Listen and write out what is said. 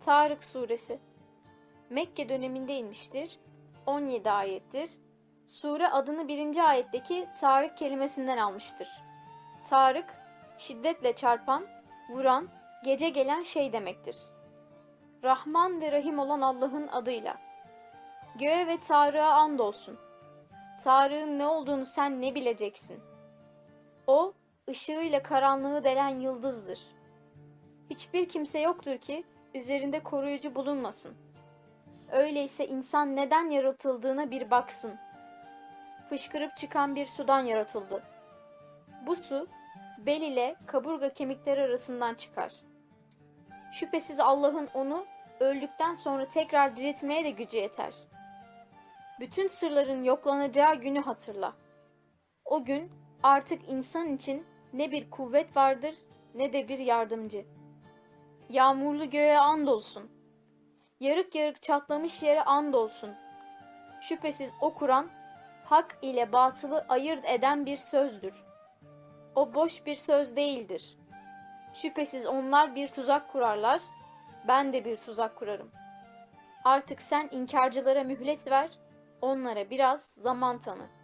Tarık Suresi Mekke döneminde inmiştir. 17 ayettir. Sure adını birinci ayetteki Tarık kelimesinden almıştır. Tarık, şiddetle çarpan, vuran, gece gelen şey demektir. Rahman ve Rahim olan Allah'ın adıyla. Göğe ve Tarık'a andolsun. Tarık'ın ne olduğunu sen ne bileceksin? O, ışığıyla karanlığı delen yıldızdır. Hiçbir kimse yoktur ki üzerinde koruyucu bulunmasın. Öyleyse insan neden yaratıldığına bir baksın. Fışkırıp çıkan bir sudan yaratıldı. Bu su bel ile kaburga kemikleri arasından çıkar. Şüphesiz Allah'ın onu öldükten sonra tekrar diriltmeye de gücü yeter. Bütün sırların yoklanacağı günü hatırla. O gün artık insan için ne bir kuvvet vardır ne de bir yardımcı. Yağmurlu göğe andolsun. Yarık yarık çatlamış yere andolsun. Şüphesiz o Kur'an hak ile batılı ayırt eden bir sözdür. O boş bir söz değildir. Şüphesiz onlar bir tuzak kurarlar, ben de bir tuzak kurarım. Artık sen inkarcılara mühlet ver, onlara biraz zaman tanı.''